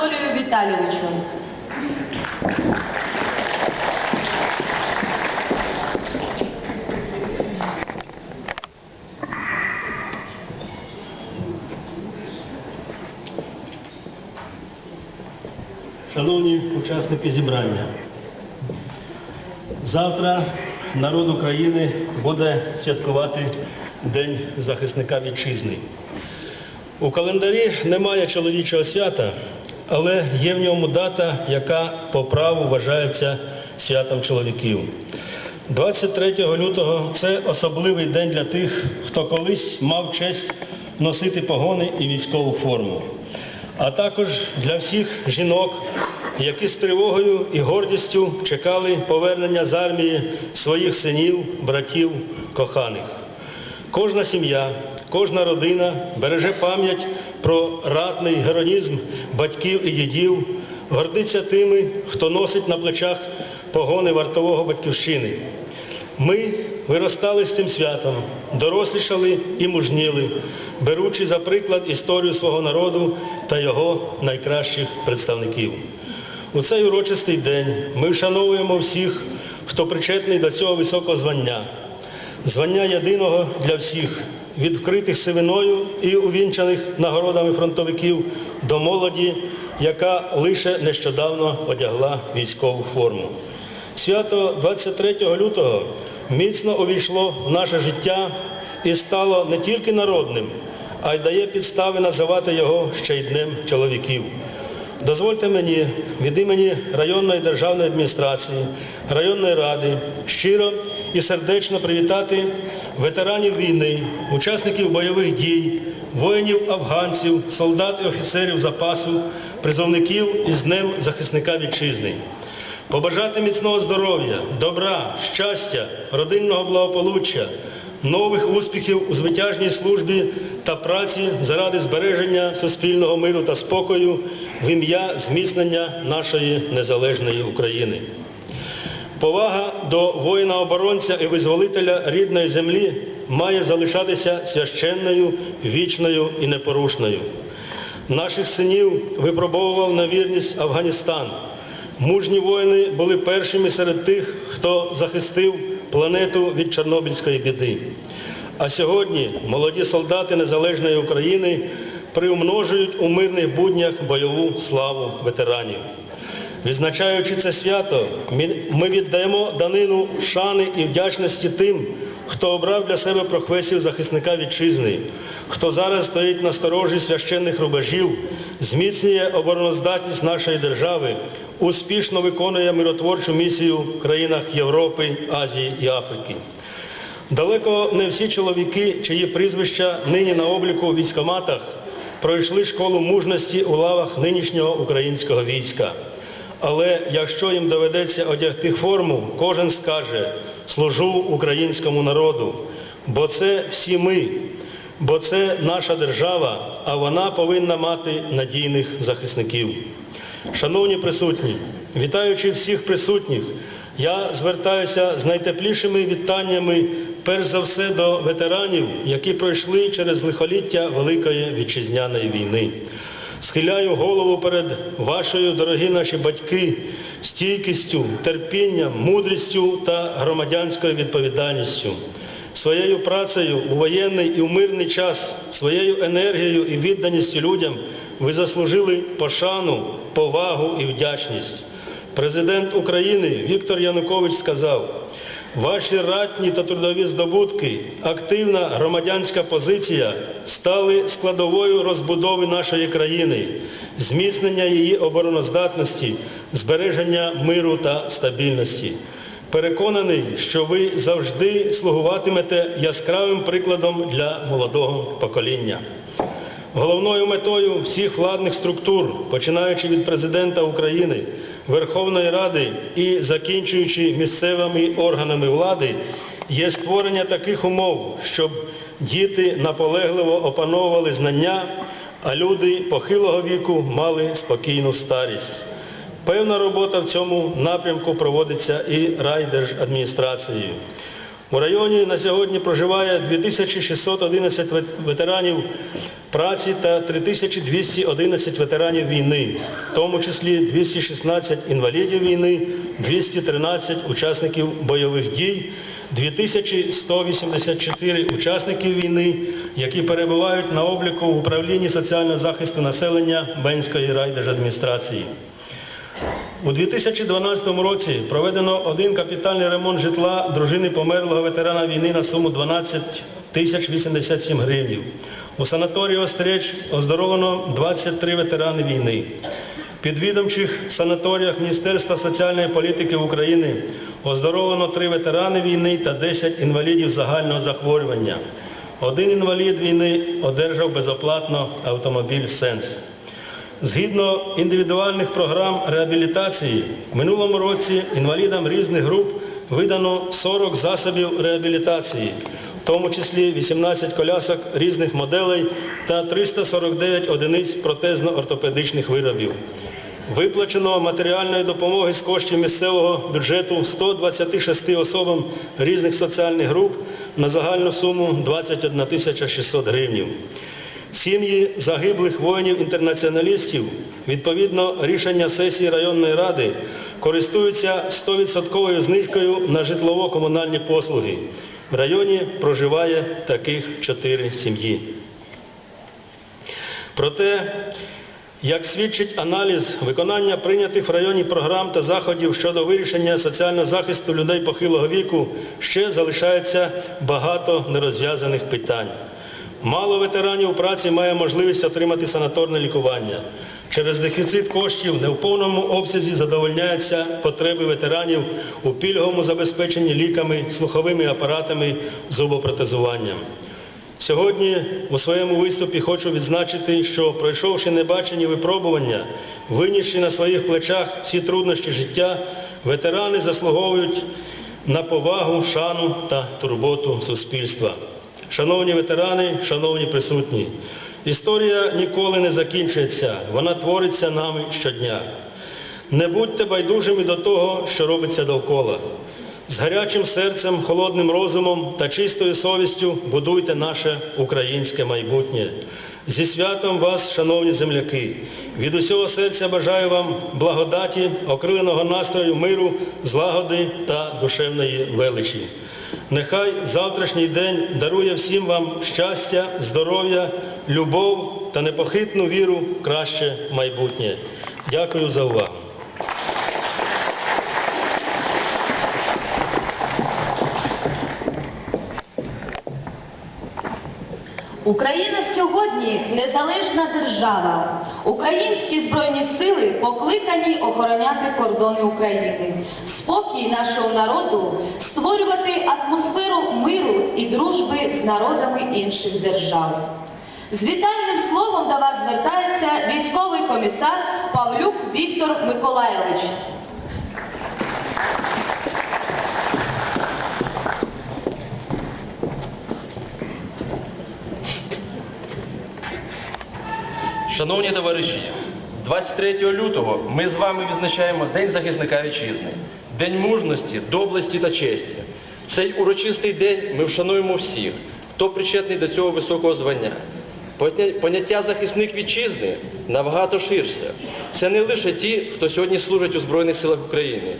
Анатолію Віталійовичу. Шановні учасники зібрання, завтра народ України буде святкувати День захисника вітчизни. У календарі немає чоловічого свята, але є в ньому дата, яка по праву вважається святом чоловіків. 23 лютого це особливий день для тих, хто колись мав честь носити погони і військову форму а також для всіх жінок, які з тривогою і гордістю чекали повернення з армії своїх синів, братів, коханих. Кожна сім'я, кожна родина береже пам'ять про ратний героїзм батьків і дідів, гордиться тими, хто носить на плечах погони вартового батьківщини. Ми виростали з цим святом, дорослішали і мужніли, беручи за приклад історію свого народу та його найкращих представників. У цей урочистий день ми вшановуємо всіх, хто причетний до цього високого звання, звання єдиного для всіх, від вкритих сивиною і увінчаних нагородами фронтовиків до молоді, яка лише нещодавно одягла військову форму. Свято 23 лютого міцно увійшло в наше життя і стало не тільки народним, а й дає підстави називати його ще й Днем чоловіків. Дозвольте мені від імені районної державної адміністрації, районної ради щиро і сердечно привітати ветеранів війни, учасників бойових дій, воїнів афганців, солдат і офіцерів запасу, призовників із Днем захисника вітчизни. Побажати міцного здоров'я, добра, щастя, родинного благополуччя, нових успіхів у звитяжній службі та праці заради збереження суспільного миру та спокою в ім'я зміцнення нашої незалежної України. Повага до воїна-оборонця і визволителя рідної землі має залишатися священною, вічною і непорушною. Наших синів випробовував на вірність Афганістан. Мужні воїни були першими серед тих, хто захистив планету від Чорнобильської біди. А сьогодні молоді солдати Незалежної України приумножують у мирних буднях бойову славу ветеранів. Відзначаючи це свято, ми- віддаємо данину шани і вдячності тим, хто обрав для себе професію захисника вітчизни, хто зараз стоїть на сторожі священних рубежів, зміцнює обороноздатність нашої держави, успішно виконує миротворчу місію в країнах Європи, Азії і Африки. Далеко не всі чоловіки, чиї прізвища нині на обліку у військоматах, пройшли школу мужності у лавах нинішнього українського війська. Але якщо їм доведеться одягти форму, кожен скаже служу українському народу, бо це всі ми, бо це наша держава, а вона повинна мати надійних захисників. Шановні присутні, вітаючи всіх присутніх, я звертаюся з найтеплішими вітаннями, перш за все до ветеранів, які пройшли через лихоліття Великої вітчизняної війни. Схиляю голову перед вашою, дорогі наші батьки, стійкістю, терпінням, мудрістю та громадянською відповідальністю. Своєю працею у воєнний і у мирний час, своєю енергією і відданістю людям ви заслужили пошану, повагу і вдячність. Президент України Віктор Янукович сказав, Ваші ратні та трудові здобутки, активна громадянська позиція стали складовою розбудови нашої країни, зміцнення її обороноздатності, збереження миру та стабільності. Переконаний, що ви завжди слугуватимете яскравим прикладом для молодого покоління. Головною метою всіх владних структур, починаючи від президента України, Верховної Ради і закінчуючи місцевими органами влади, є створення таких умов, щоб діти наполегливо опановували знання, а люди похилого віку мали спокійну старість. Певна робота в цьому напрямку проводиться і райдержадміністрацією. У районі на сьогодні проживає 2611 ветеранів праці та 3211 ветеранів війни, в тому числі 216 інвалідів війни, 213 учасників бойових дій, 2184 учасників війни, які перебувають на обліку в управлінні соціального захисту населення Бенської райдержадміністрації. У 2012 році проведено один капітальний ремонт житла дружини померлого ветерана війни на суму 12 тисяч 87 гривень. У санаторії Остреч оздоровлено 23 ветерани війни. В підвідомчих санаторіях Міністерства соціальної політики України оздоровлено 3 ветерани війни та 10 інвалідів загального захворювання. Один інвалід війни одержав безоплатно автомобіль «Сенс». Згідно індивідуальних програм реабілітації, в минулому році інвалідам різних груп видано 40 засобів реабілітації, в тому числі 18 колясок різних моделей та 349 одиниць протезно-ортопедичних виробів. Виплачено матеріальної допомоги з коштів місцевого бюджету 126 особам різних соціальних груп на загальну суму 21 тисяча 600 гривень. Сім'ї загиблих воїнів-інтернаціоналістів, відповідно рішення сесії районної ради, користуються 100% знижкою на житлово-комунальні послуги. В районі проживає таких чотири сім'ї. Проте, як свідчить аналіз виконання прийнятих в районі програм та заходів щодо вирішення соціального захисту людей похилого віку, ще залишається багато нерозв'язаних питань. Мало ветеранів праці має можливість отримати санаторне лікування. Через дефіцит коштів не в повному обсязі задовольняються потреби ветеранів у пільговому забезпеченні ліками, слуховими апаратами, зубопротезуванням. Сьогодні у своєму виступі хочу відзначити, що пройшовши небачені випробування, винісши на своїх плечах всі труднощі життя, ветерани заслуговують на повагу, шану та турботу суспільства. Шановні ветерани, шановні присутні, історія ніколи не закінчується, вона твориться нами щодня. Не будьте байдужими до того, що робиться довкола. З гарячим серцем, холодним розумом та чистою совістю будуйте наше українське майбутнє. Зі святом вас, шановні земляки, від усього серця бажаю вам благодаті, окриленого настрою миру, злагоди та душевної величі. Нехай завтрашній день дарує всім вам щастя, здоров'я, любов та непохитну віру в краще майбутнє. Дякую за увагу. Україна сьогодні незалежна держава. Українські збройні сили покликані охороняти кордони України, спокій нашого народу, створювати атмосферу миру і дружби з народами інших держав. З вітальним словом до вас звертається військовий комісар Павлюк Віктор Миколайович. Шановні товариші, 23 лютого ми з вами відзначаємо День захисника вітчизни, День мужності, доблесті та честі. Цей урочистий день ми вшануємо всіх, хто причетний до цього високого звання. Поняття захисник вітчизни набагато ширше. Це не лише ті, хто сьогодні служить у Збройних силах України,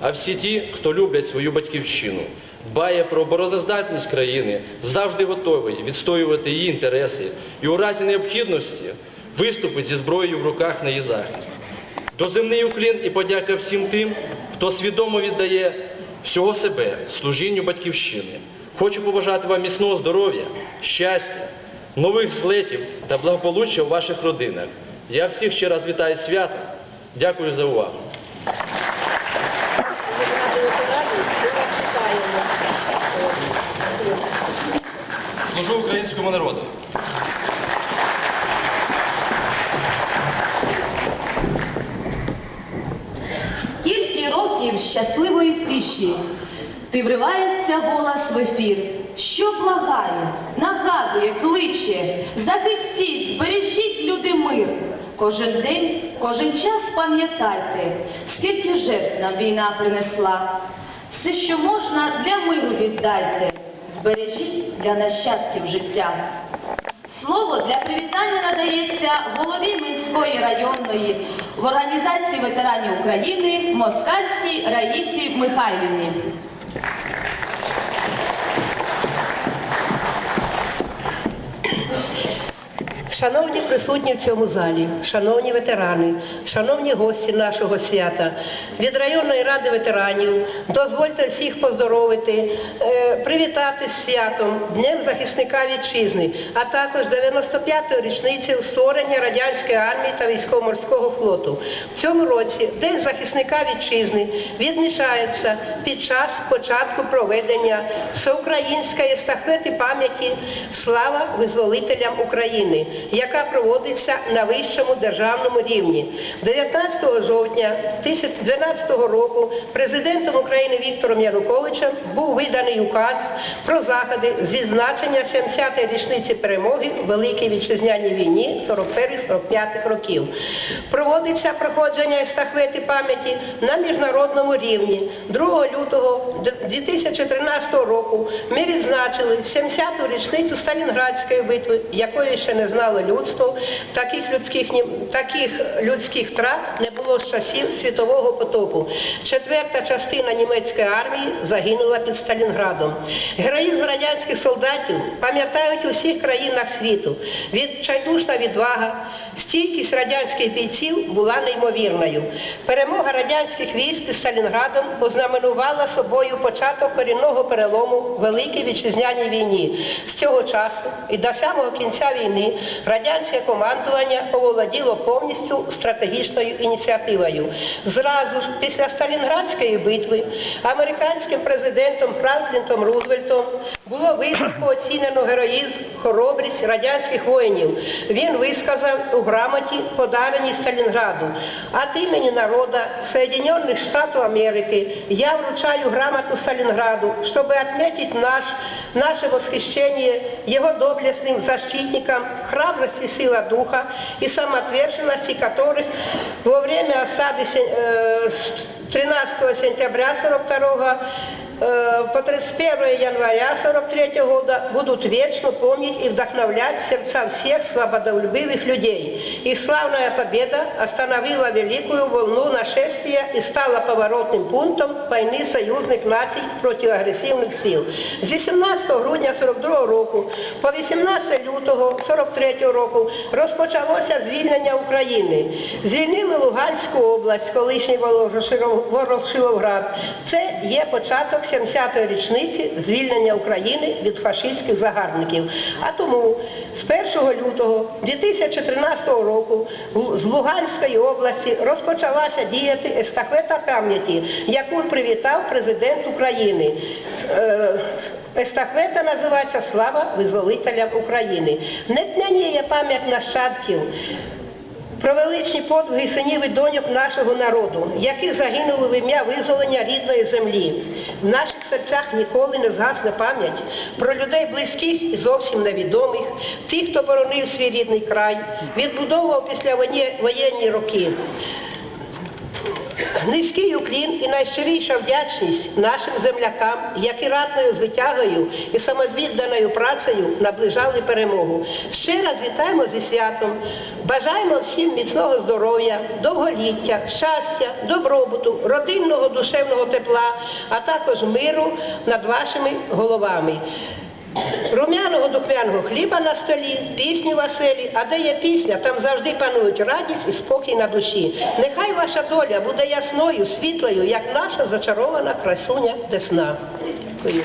а всі ті, хто люблять свою батьківщину, дбає про обороноздатність країни, завжди готовий відстоювати її інтереси і у разі необхідності виступить зі зброєю в руках на її захист. Доземний уклін і подяка всім тим, хто свідомо віддає всього себе служінню батьківщини. Хочу побажати вам міцного здоров'я, щастя, нових злетів та благополуччя у ваших родинах. Я всіх ще раз вітаю з святом. Дякую за увагу. Служу українському народу. Років щасливої тиші, ти вривається голос в ефір, що благає, нагадує, кличе, захистіть, збережіть люди мир. Кожен день, кожен час пам'ятайте, скільки жертв нам війна принесла. Все, що можна, для миру віддайте, збережіть для нащадків життя. Слово для привітання надається голові Минської районної в організації ветеранів України Москальській Раїсі Михайлівні. Шановні присутні в цьому залі, шановні ветерани, шановні гості нашого свята, від районної ради ветеранів дозвольте всіх поздоровити, е, привітати з святом, Днем захисника вітчизни, а також 95-ї річниці створення радянської армії та військово-морського флоту. В цьому році День захисника вітчизни відмічається під час початку проведення всеукраїнської естафети пам'яті Слава визволителям України, яка проводиться на вищому державному рівні. 19 жовтня 2012 року президентом України Віктором Януковичем був виданий указ про заходи з відзначення 70-ї річниці перемоги в Великій Вітчизняній війні 41-45 років. Проводиться проходження естафети пам'яті на міжнародному рівні. 2 лютого 2013 року ми відзначили 70-ту річницю Сталінградської битви, якої ще не знало людство. Таких людських, таких людських втрат не було з часів світового потопу. Четверта частина німецької армії загинула під Сталінградом. Героїзм радянських солдатів пам'ятають у всіх країнах світу. Відчайдушна відвага, стійкість радянських бійців була неймовірною. Перемога радянських військ під Сталінградом ознаменувала собою початок корінного перелому Великій Вітчизняній війні. З цього часу і до самого кінця війни радянське командування оволоділо повністю стратегічною ініціативою. Зразу ж після Сталінградської битви американським президентом Франклінтом Рузвельтом було високо оцінено героїзм, хоробрість радянських воїнів. Він висказав у грамоті, подареній Сталінграду. От імені народа Соединенных Штатов Америки я вручаю грамоту Сталинграду, чтобы отметить наш, наше восхищение его доблестным защитникам, храбрости, сила духа и самоотверженности которых во время осады се- э, с 13 сентября 42 э, по 31 января 43 года будут вечно помнить и вдохновлять сердца всех свободолюбивых людей. Их славная победа остановила великую волну нашествия и стала поворотным пунктом войны союзных наций против агресивних сил. З 18 грудня 42 року по 18 лютого 43 року розпочалося звільнення України. Звільнили Луганську область, колишній Ворошилов- Ворошиловград. Це є початок 70-ї річниці звільнення України від фашистських загарбників. А тому з 1 лютого 2013 року з Луганської області розпочалася діяти естафета пам'яті, яку привітав президент України. Е, Естафета називається Слава визволителям України. Не тняніє пам'ять нащадків про величні подвиги синів і доньок нашого народу, які загинули в ім'я визволення рідної землі. В наших серцях ніколи не згасне пам'ять про людей близьких і зовсім невідомих, тих, хто боронив свій рідний край, відбудовував після воєнні роки. Низький уклін і найщиріша вдячність нашим землякам, які ратною звитягою і самовідданою працею наближали перемогу. Ще раз вітаємо зі святом, бажаємо всім міцного здоров'я, довголіття, щастя, добробуту, родинного душевного тепла, а також миру над вашими головами. Рум'яного духмяного хліба на столі, пісні веселі, а де є пісня, там завжди панують радість і спокій на душі. Нехай ваша доля буде ясною, світлою, як наша зачарована красуня Десна. Дякую.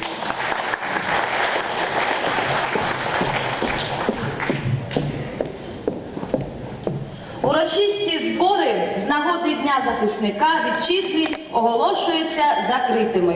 Урочисті збори з нагоди Дня захисника вітчизни оголошуються закритими.